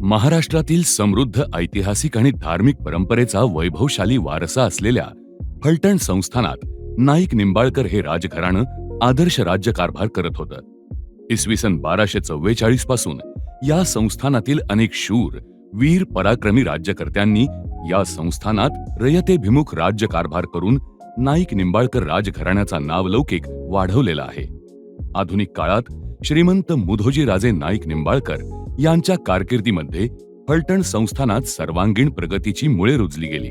महाराष्ट्रातील समृद्ध ऐतिहासिक आणि धार्मिक परंपरेचा वैभवशाली वारसा असलेल्या फलटण संस्थानात नाईक निंबाळकर हे राजघराणं आदर्श राज्यकारभार करत होतं. इसवी सन बाराशे चव्वेचाळीसपासून या संस्थानातील अनेक शूर वीर पराक्रमी राज्यकर्त्यांनी या संस्थानात रयतेभिमुख राज्यकारभार करून नाईक निंबाळकर राजघराण्याचा नावलौकिक वाढवलेला आहे. आधुनिक काळात श्रीमंत मुधोजी राजे नाईक निंबाळकर यांच्या कारकिर्दीमध्ये फलटण संस्थानात सर्वांगीण प्रगतीची मुळे रुजली गेली.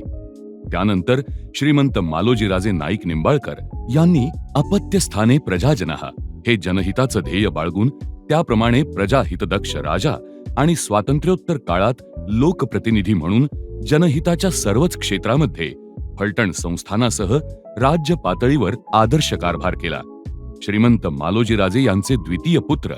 त्यानंतर श्रीमंत मालोजीराजे नाईक निंबाळकर यांनी अपत्यस्थाने प्रजाजनः हे जनहिताचं ध्येय बाळगून त्याप्रमाणे प्रजाहितदक्ष राजा आणि स्वातंत्र्योत्तर काळात लोकप्रतिनिधी म्हणून जनहिताच्या सर्वच क्षेत्रामध्ये फलटण संस्थानासह राज्य पातळीवर आदर्श कारभार केला. श्रीमंत मालोजीराजे यांचे द्वितीय पुत्र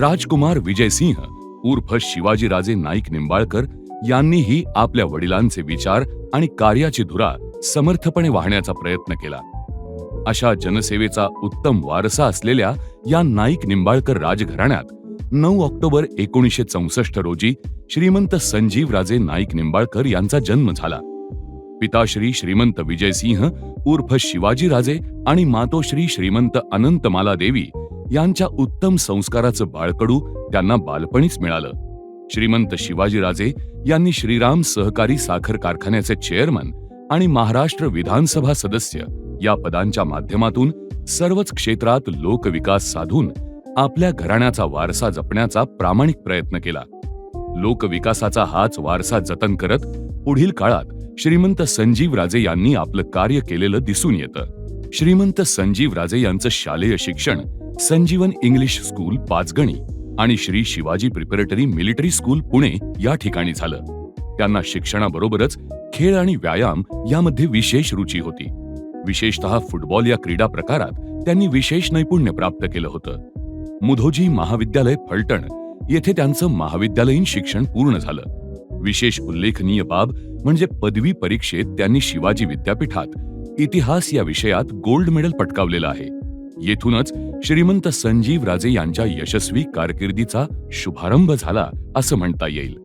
राजकुमार विजयसिंह उर्फ शिवाजीराजे नाईक निंबाळकर यांनीही आपल्या वडिलांचे विचार आणि कार्याची धुरा समर्थपणे वाहण्याचा प्रयत्न केला. अशा जनसेवेचा उत्तम वारसा असलेल्या या नाईक निंबाळकर राजघराण्यात नऊ ऑक्टोबर एकोणीसशे चौसष्ट रोजी श्रीमंत संजीवराजे नाईक निंबाळकर यांचा जन्म झाला. पिताश्री श्रीमंत विजयसिंह उर्फ शिवाजीराजे आणि मातोश्री श्रीमंत अनंतमाला देवी यांच्या उत्तम संस्काराचं बाळकडू त्यांना बालपणीच मिळालं. श्रीमंत शिवाजीराजे यांनी श्रीराम सहकारी साखर कारखान्याचे चेअरमन आणि महाराष्ट्र विधानसभा सदस्य या पदांच्या माध्यमातून सर्वच क्षेत्रात लोकविकास साधून आपल्या घराण्याचा वारसा जपण्याचा प्रामाणिक प्रयत्न केला. लोकविकासाचा हाच वारसा जतन करत पुढील काळात श्रीमंत संजीव राजे यांनी आपलं कार्य केलेलं दिसून येतं. श्रीमंत संजीव राजे यांचं शालेय शिक्षण संजीवन इंग्लिश स्कूल पाचगणी आणि Shri Shivaji preparatory military school Pune या ठिकाणी झालं. त्यांना शिक्षणाबरोबरच खेळ आणि व्यायाम यामध्ये विशेष रुची होती. विशेषतः फुटबॉल या क्रीडा प्रकारात त्यांनी विशेष नैपुण्य प्राप्त केलं होतं. मुधोजी महाविद्यालय फलटण येथे त्यांचं महाविद्यालयीन शिक्षण पूर्ण झालं. विशेष उल्लेखनीय बाब म्हणजे पदवी परीक्षेत त्यांनी शिवाजी विद्यापीठात इतिहास या विषयात गोल्ड मेडल पटकावलेलं आहे. येथूनच श्रीमंत संजीव राजे यांच्या यशस्वी कारकिर्दीचा शुभारंभ झाला असं म्हणता येईल.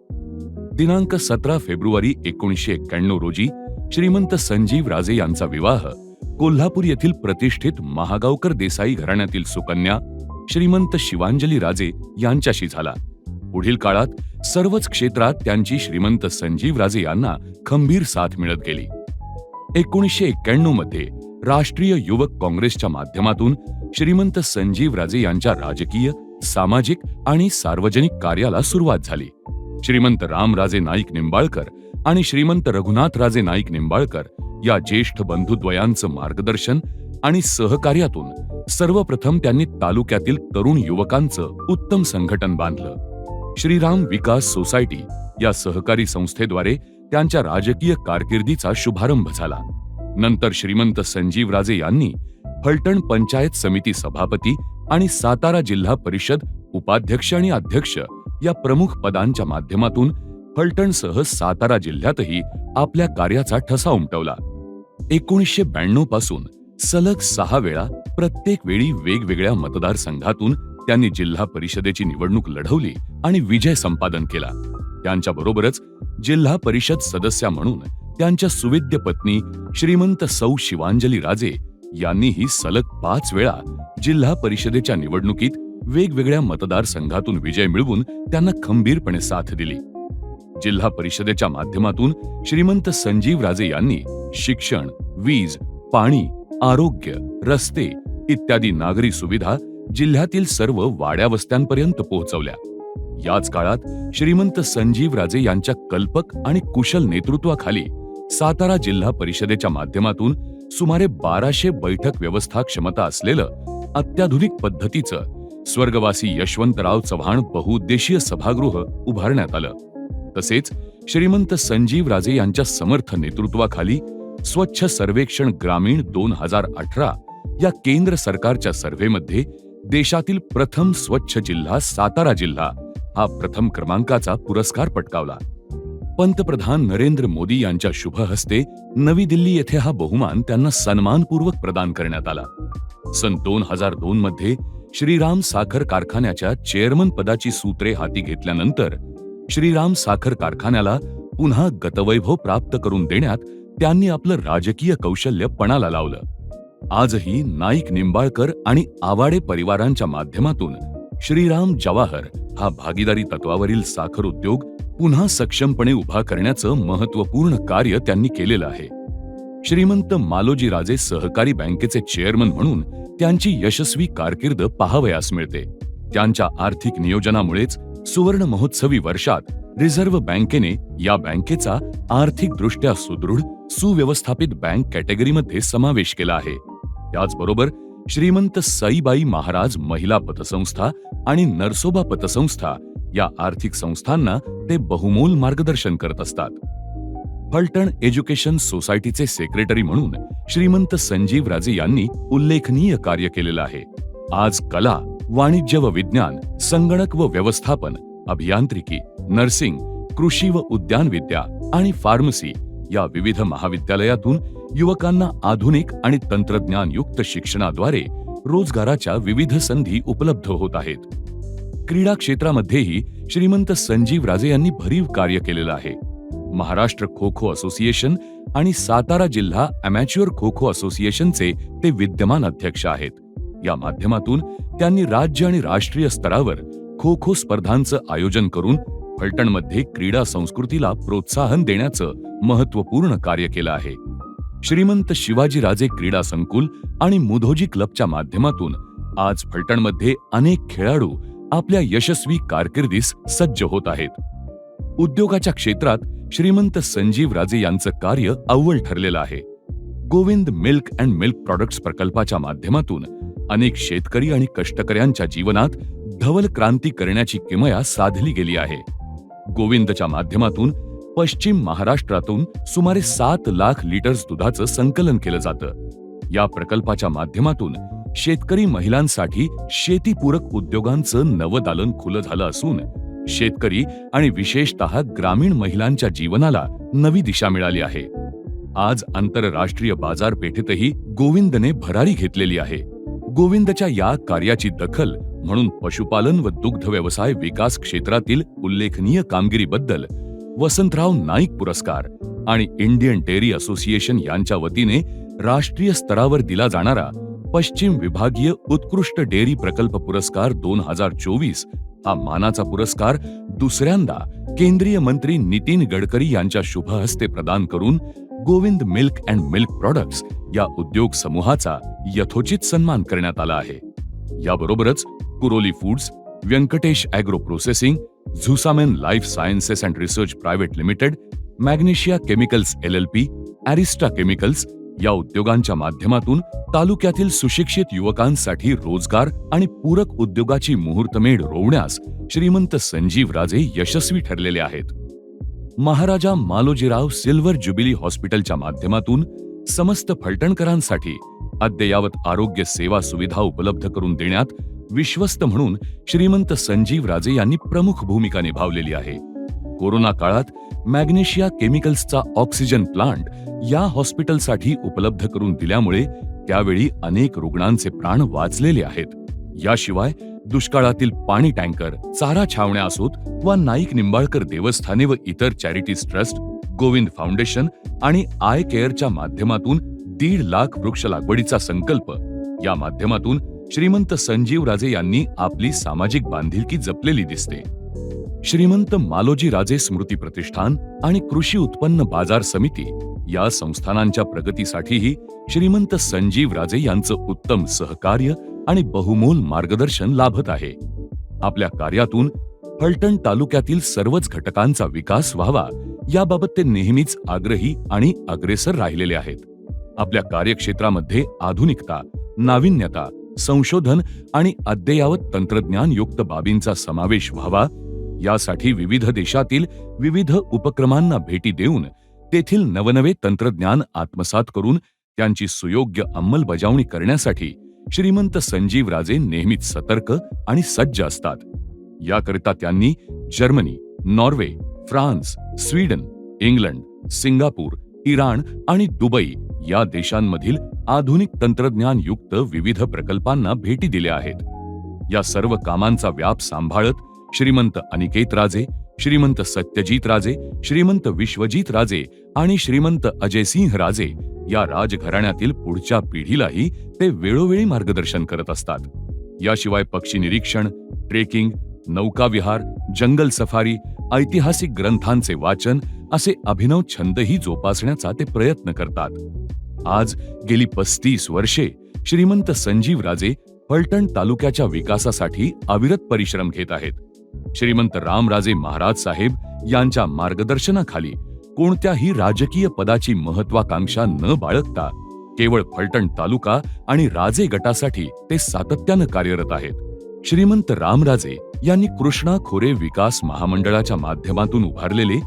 दिनांक सतरा फेब्रुवारी एकोणीसशे एक्क्याण्णव रोजी श्रीमंत संजीव राजे यांचा विवाह कोल्हापूर येथील प्रतिष्ठित महागावकर देसाई घराण्यातील सुकन्या श्रीमंत शिवांजली राजे यांच्याशी झाला. पुढील काळात सर्वच क्षेत्रात त्यांची श्रीमंत संजीव राजे यांना खंबीर साथ मिळत गेली. एकोणीसशे एक्क्याण्णवमध्ये राष्ट्रीय युवक काँग्रेसच्या माध्यमातून श्रीमंत संजीव राजे यांच्या राजकीय सामाजिक आणि सार्वजनिक कार्याला सुरुवात झाली. श्रीमंत रामराजे नाईक निंबाळकर आणि श्रीमंत रघुनाथ राजे नाईक निंबाळकर या ज्येष्ठ बंधुद्वयांचं मार्गदर्शन आणि सहकार्यातून सर्वप्रथम त्यांनी तालुक्यातील तरुण युवकांचं उत्तम संघटन बांधलं. श्रीराम विकास सोसायटी या सहकारी संस्थेद्वारे त्यांच्या राजकीय कारकिर्दीचा शुभारंभ झाला. नंतर श्रीमंत संजीवराजे यांनी फलटण पंचायत समिती सभापती आणि सातारा जिल्हा परिषद उपाध्यक्ष आणि अध्यक्ष या प्रमुख पदांच्या माध्यमातून फलटणसह सातारा जिल्ह्यातही आपल्या कार्याचा ठसा उमटवला. एकोणीसशे ब्याण्णवपासून सलग सहा वेळा प्रत्येक वेळी वेगवेगळ्या मतदारसंघातून त्यांनी जिल्हा परिषदेची निवडणूक लढवली आणि विजय संपादन केला. त्यांच्या बरोबरच जिल्हा परिषद सदस्या म्हणून त्यांच्या सुविद्य पत्नी श्रीमंत सौ शिवांजली राजे यांनीही सलग पाच वेळा जिल्हा परिषदेच्या निवडणुकीत वेगवेगळ्या मतदारसंघातून विजय मिळवून त्यांना खंबीरपणे साथ दिली. जिल्हा परिषदेच्या माध्यमातून श्रीमंत संजीव राजे यांनी शिक्षण वीज पाणी आरोग्य रस्ते इत्यादी नागरी सुविधा जिल्ह्यातील सर्व वाड्या वस्त्यांपर्यंत पोहोचवल्या. याच काळात श्रीमंत संजीव राजे यांच्या कल्पक आणि कुशल नेतृत्वाखाली सातारा जिल्हा परिषदेच्या माध्यमातून सुमारे बाराशे बैठक व्यवस्था क्षमता असलेलं अत्याधुनिक पद्धतीचं स्वर्गवासी यशवंतराव चव्हाण बहुउद्देशीय सभागृह उभारण्यात आलं. तसेच श्रीमंत संजीव राजे यांच्या समर्थ नेतृत्वाखाली स्वच्छ सर्वेक्षण ग्रामीण दोन हजार अठरा या केंद्र सरकारच्या सर्व्हेमध्ये देशातील प्रथम स्वच्छ जिल्हा सातारा जिल्हा हा प्रथम क्रमांकाचा पुरस्कार पटकावला. पंतप्रधान नरेंद्र मोदी यांच्या शुभ हस्ते नवी दिल्ली येथे हा बहुमान त्यांना सन्मानपूर्वक प्रदान करण्यात आला. सन दोन हजार दोन मध्ये श्रीराम साखर कारखान्याच्या चेअरमन पदाची सूत्रे हाती घेतल्यानंतर श्रीराम साखर कारखान्याला पुन्हा गतवैभव प्राप्त करून देण्यात त्यांनी आपलं राजकीय कौशल्य पणाला लावलं. आजही नाईक निंबाळकर आणि आवाडे परिवारांच्या माध्यमातून श्रीराम जवाहर हा भागीदारी तत्वावरील साखर उद्योग पुन्हा सक्षमपणे उभा करण्याचं महत्त्वपूर्ण कार्य त्यांनी केलेलं आहे. श्रीमंत मालोजी राजे सहकारी बँकेचे चेअरमन म्हणून त्यांची यशस्वी कारकीर्द पाहावयास मिळते. त्यांच्या आर्थिक नियोजनामुळेच सुवर्ण महोत्सवी वर्षात रिझर्व्ह बँकेने या बँकेचा आर्थिकदृष्ट्या सुदृढ सुव्यवस्थापित बँक कॅटेगरीमध्ये समावेश केला आहे. त्याचबरोबर श्रीमंत साईबाई महाराज महिला पतसंस्था आणि नरसोबा पतसंस्था या आर्थिक संस्थांना ते बहुमोल मार्गदर्शन करत असतात. फलटण एज्युकेशन सोसायटीचे सेक्रेटरी म्हणून श्रीमंत संजीव राजे यांनी उल्लेखनीय कार्य केलेलं आहे. आज कला वाणिज्य व विज्ञान संगणक व व्यवस्थापन अभियांत्रिकी नर्सिंग कृषी व उद्यानविद्या आणि फार्मसी या विविध महाविद्यालयातून युवकांना आधुनिक आणि तंत्रज्ञानयुक्त शिक्षणाद्वारे रोजगाराच्या विविध संधी उपलब्ध होत आहेत. क्रीडा क्षेत्रामध्येही श्रीमंत संजीव राजे यांनी भरीव कार्य केलेलं आहे. महाराष्ट्र खो खो असोसिएशन आणि सातारा जिल्हा अमॅच्युअर खो खो असोसिएशनचे ते विद्यमान अध्यक्ष आहेत. या माध्यमातून त्यांनी राज्य आणि राष्ट्रीय स्तरावर खो खो स्पर्धांचं आयोजन करून फलटणमध्ये क्रीडा संस्कृतीला प्रोत्साहन देण्याचं महत्त्वपूर्ण कार्य केलं आहे. श्रीमंत शिवाजीराजे क्रीडा संकुल आणि मुधोजी क्लबच्या माध्यमातून आज फलटणमध्ये अनेक खेळाडू आपल्या यशस्वी कारकिर्दीस सज्ज होत आहेत. उद्योगाच्या क्षेत्रात श्रीमंत संजीव राजे यांचं कार्य अव्वल ठरलेलं आहे. Govind milk and milk products प्रकल्पाच्या माध्यमातून अनेक शेतकरी आणि कष्टकऱ्यांच्या जीवनात धवल क्रांती करण्याची किमया साधली गेली आहे. गोविंदच्या माध्यमातून पश्चिम महाराष्ट्रातून सुमारे सात लाख लिटर्स दुधाचं संकलन केलं जातं. या प्रकल्पाच्या माध्यमातून शेतकरी महिलांसाठी शेतीपूरक उद्योगांचं नवदालन खुलं झालं असून शेतकरी आणि विशेषतः ग्रामीण महिलांच्या जीवनाला नवी दिशा मिळाली आहे. आज आंतरराष्ट्रीय बाजारपेठेतही गोविंदने भरारी घेतलेली आहे. गोविंदच्या या कार्याची दखल म्हणून पशुपालन व दुग्ध व्यवसाय विकास क्षेत्रातील उल्लेखनीय कामगिरीबद्दल वसंतराव नाईक पुरस्कार आणि इंडियन डेअरी असोसिएशन यांच्या वतीने राष्ट्रीय स्तरावर दिला जाणारा पश्चिम विभागीय उत्कृष्ट डेअरी प्रकल्प पुरस्कार दोन हजार चोवीस हा मानाचा पुरस्कार दुसऱ्यांदा केंद्रीय मंत्री नितीन गडकरी यांच्या शुभ हस्ते प्रदान करून Govind milk and milk products या उद्योग समूहाचा यथोचित सन्मान करण्यात आला आहे. याबरोबरच Kuroli foods Venkatesh agro processing झुसामेन life sciences and research private limited magnesia chemicals L L P Arista chemicals या उद्योगांच्या माध्यमातून तालुक्यातील सुशिक्षित युवकांसाठी रोजगार आणि पूरक उद्योगाची मुहूर्तमेढ रोवण्यास श्रीमंत संजीव राजे यशस्वी ठरलेले आहेत. महाराजा मालोजीराव सिल्वर ज्युबिली हॉस्पिटलच्या माध्यमातून समस्त फलटणकरांसाठी अद्ययावत आरोग्य सेवा सुविधा उपलब्ध करून देण्यात विश्वस्त म्हणून श्रीमंत संजीव राजे यांनी प्रमुख भूमिका निभावलेली आहे. कोरोना काळात मॅग्नेशिया केमिकल्सचा ऑक्सिजन प्लांट या हॉस्पिटलसाठी उपलब्ध करून दिल्यामुळे त्यावेळी अनेक रुग्णांचे प्राण वाचलेले आहेत. याशिवाय दुष्काळातील पाणी टँकर चारा छावण्या असोत वा नाईक निंबाळकर देवस्थाने व इतर चॅरिटीज ट्रस्ट गोविंद फाउंडेशन आणि आय केअरच्या माध्यमातून दीड लाख वृक्ष लागवडीचा संकल्प. या माध्यमातून श्रीमंत संजीव राजे यांनी आपली सामाजिक बांधिलकी जपलेली दिसते. श्रीमंत मालोजी राजे स्मृती प्रतिष्ठान आणि कृषी उत्पन्न बाजार समिती या संस्थानांच्या प्रगतीसाठीही श्रीमंत संजीव राजे यांचं उत्तम सहकार्य आणि बहुमोल मार्गदर्शन लाभत आहे. आपल्या कार्यातून फलटण तालुक्यातील सर्वच घटकांचा विकास व्हावा याबाबत ते नेहमीच आग्रही आणि अग्रेसर राहिलेले आहेत. आपल्या कार्यक्षेत्रामध्ये आधुनिकता नाविन्यता संशोधन आणि अद्ययावत तंत्रज्ञान युक्त बाबींचा समावेश व्हावा यासाठी विविध देशातील विविध उपक्रमांना भेटी देऊन तेथील नवनवे तंत्रज्ञान आत्मसात करून त्यांची सुयोग्य अंमलबजावणी करण्यासाठी श्रीमंत संजीव राजे नेहमीच सतर्क आणि सज्ज असतात. याकरिता त्यांनी Germany Norway France Sweden England Singapore Iran आणि दुबई या देशांमधील आधुनिक तंत्रज्ञान युक्त विविध प्रकल्पांना भेटी दिल्या आहेत. या सर्व कामांचा व्याप सांभाळत श्रीमंत अनिकेत राजे श्रीमंत सत्यजित राजे श्रीमंत विश्वजित राजे आणि श्रीमंत अजयसिंह राजे या राजघराण्यातील पुढच्या पिढीलाही ते वेळोवेळी मार्गदर्शन करत असतात. याशिवाय पक्षी निरीक्षण ट्रेकिंग नौकाविहार जंगल सफारी ऐतिहासिक ग्रंथांचे वाचन असे अभिनव छंदही जोपासण्याचा ते प्रयत्न करतात. आज गेली पस्तीस वर्षे श्रीमंत संजीव राजे फलटण तालुक्याच्या विकासासाठी अविरत परिश्रम घेत आहेत. श्रीमंत रामराजे महाराज साहेब यांच्या मार्गदर्शनाखाली कोणत्याही राजकीय पदाची महत्वाकांक्षा न बाळगता केवळ फलटण तालुका आणि राजे गटासाठी ते सातत्यानं कार्यरत आहेत. श्रीमंत रामराजे यांनी कृष्णा खोरे विकास महामंडळाच्या माध्यमातून उभारलेले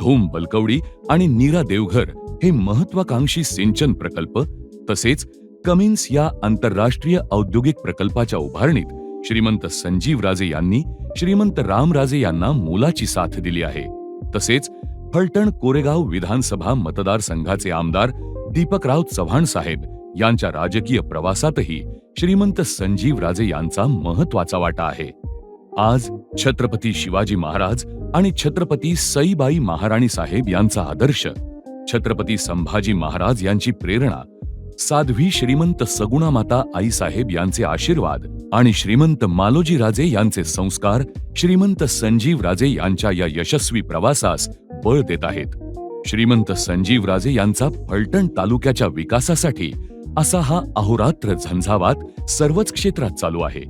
धोम बलकवडी आणि नीरा देवघर हे महत्वाकांक्षी सिंचन प्रकल्प तसेच कमिन्स या आंतरराष्ट्रीय औद्योगिक प्रकल्पाच्या उभारणीत श्रीमंत संजीव राजे यांनी श्रीमंत रामराजे यांना मोलाची साथ दिली आहे. तसेच फलटण कोरेगाव विधानसभा मतदारसंघाचे आमदार दीपकराव चव्हाण साहेब यांच्या राजकीय प्रवासातही श्रीमंत संजीव राजे यांचा महत्त्वाचा वाटा आहे. आज छत्रपती शिवाजी महाराज आणि छत्रपती सईबाई महाराणी साहेब यांचा आदर्श छत्रपती संभाजी महाराज यांची प्रेरणा साध्वी श्रीमंत सगुणामाता आईसाहेब यांचे आशीर्वाद आणि श्रीमंत मालोजी राजे यांचे संस्कार श्रीमंत संजीव राजे यांच्या या यशस्वी प्रवासास बळ देत आहेत. श्रीमंत संजीव राजे यांचा फलटण तालुक्याच्या विकासासाठी असा हा अहोरात्र झंझावात सर्वच क्षेत्रात चालू आहे.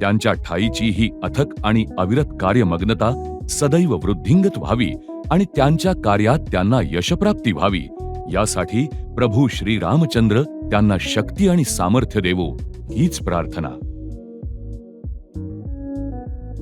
त्यांच्या ठाईची ही अथक आणि अविरत कार्यमग्नता सदैव वृद्धिंगत व्हावी आणि त्यांच्या कार्यात त्यांना यशप्राप्ती व्हावी यासाठी प्रभू श्री रामचंद्र त्यांना शक्ती आणि सामर्थ्य देवो हीच प्रार्थना.